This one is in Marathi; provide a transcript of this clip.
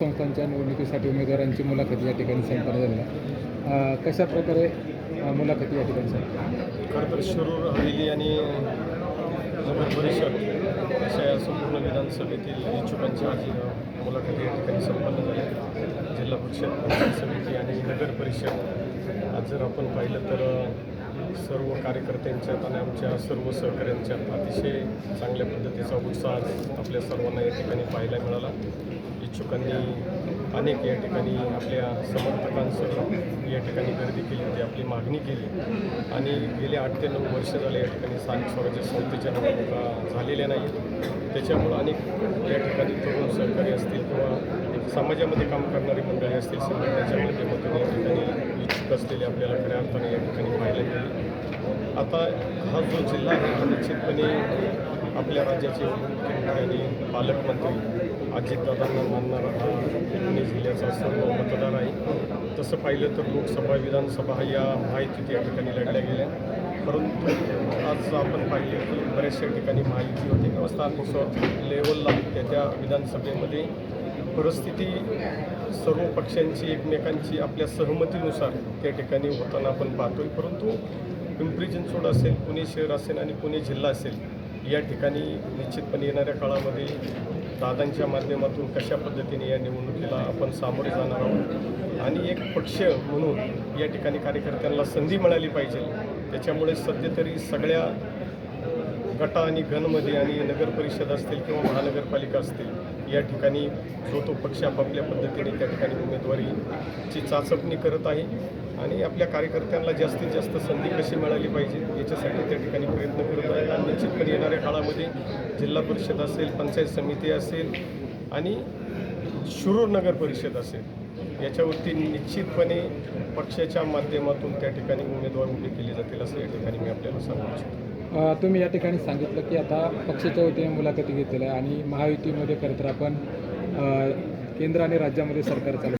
संस्थांच्या निवडणुकीसाठी उमेदवारांची मुलाखती या ठिकाणी संपन्न झालेल्या कशा प्रकारे मुलाखती या ठिकाणी संपन्न खरं तर शिरूर हवेली आणि नगर परिषद अशा या संपूर्ण विधानसभेतील इच्छुकांच्या आज मुलाखती या ठिकाणी संपन्न झाल्या जिल्हा परिषद समिती आणि नगर परिषद. आज जर आपण पाहिलं तर सर्व कार्यकर्त्यांच्यात आणि आमच्या सर्व सहकाऱ्यांच्यात अतिशय चांगल्या पद्धतीचा उत्साह आपल्या सर्वांना या ठिकाणी पाहायला मिळाला. इच्छुकांनी अनेक या ठिकाणी आपल्या समर्थकांसह या ठिकाणी गर्दी केली होती आपली मागणी केली. आणि गेले आठ ते नऊ वर्ष झाले या ठिकाणी स्थानिक स्वराज्य संस्थेच्या निवडणुका झालेल्या नाहीत. त्याच्यामुळं अनेक या ठिकाणी तरुण सहकारी असतील किंवा समाजामध्ये काम करणारी मंडळी असतील संघटनेच्या माध्यमातून या ठिकाणी इच्छुक असलेले आपल्याला खऱ्या अर्थाने या ठिकाणी पाहायला मिळाले. आता हा जो जिल्हा आहे निश्चितपणे आपल्या राज्याचे मुख्यमंत्री आणि पालकमंत्री अजितदादांना मानणारा हा पुणे जिल्ह्याचा सर्व मतदार आहे. तसं पाहिलं तर लोकसभा विधानसभा या महायुतीत या ठिकाणी लढल्या गेल्या. परंतु आज आपण पाहिलं की बऱ्याचशा ठिकाणी महायुती होती किंवा स्थानिक लेवलला त्या त्या विधानसभेमध्ये. परिस्थिती सर्व पक्षांची एकमेकांची आपल्या सहमतीनुसार त्या ठिकाणी होताना आपण पाहतोय. परंतु पिंपरी चिंचवड असेल पुणे शहर असेल आणि पुणे जिल्हा असेल या ठिकाणी निश्चितपणे येणाऱ्या काळामध्ये दादांच्या माध्यमातून कशा पद्धतीने या निवडणुकीला आपण सामोरे जाणार आहोत आणि एक पक्ष म्हणून या ठिकाणी कार्यकर्त्यांना संधी मिळाली पाहिजे त्याच्यामुळे सध्या तरी सगळ्या गटा आणि गणमध्ये आणि नगर परिषद असतील किंवा महानगरपालिका असतील या ठिकाणी जो तो पक्ष आपापल्या पद्धतीने त्या ठिकाणी उमेदवारीची चाचपणी करत आहे आणि आपल्या कार्यकर्त्यांना जास्तीत जास्त संधी कशी मिळाली पाहिजे याच्यासाठी त्या ठिकाणी प्रयत्न करत आहेत. आणि निश्चितपणे येणाऱ्या काळामध्ये जिल्हा परिषद असेल पंचायत समिती असेल आणि शुरूर नगर परिषद असेल याच्यावरती निश्चितपणे पक्षाच्या माध्यमातून त्या ठिकाणी उमेदवार उभे केले जातील असं या ठिकाणी मी आपल्याला सांगू इच्छितो. तुम्ही या ठिकाणी सांगितलं की आता पक्षाच्या वतीने मुलाखती घेतलेल्या आहे आणि महायुतीमध्ये खरं तर आपण केंद्र आणि राज्यामध्ये सरकार चालू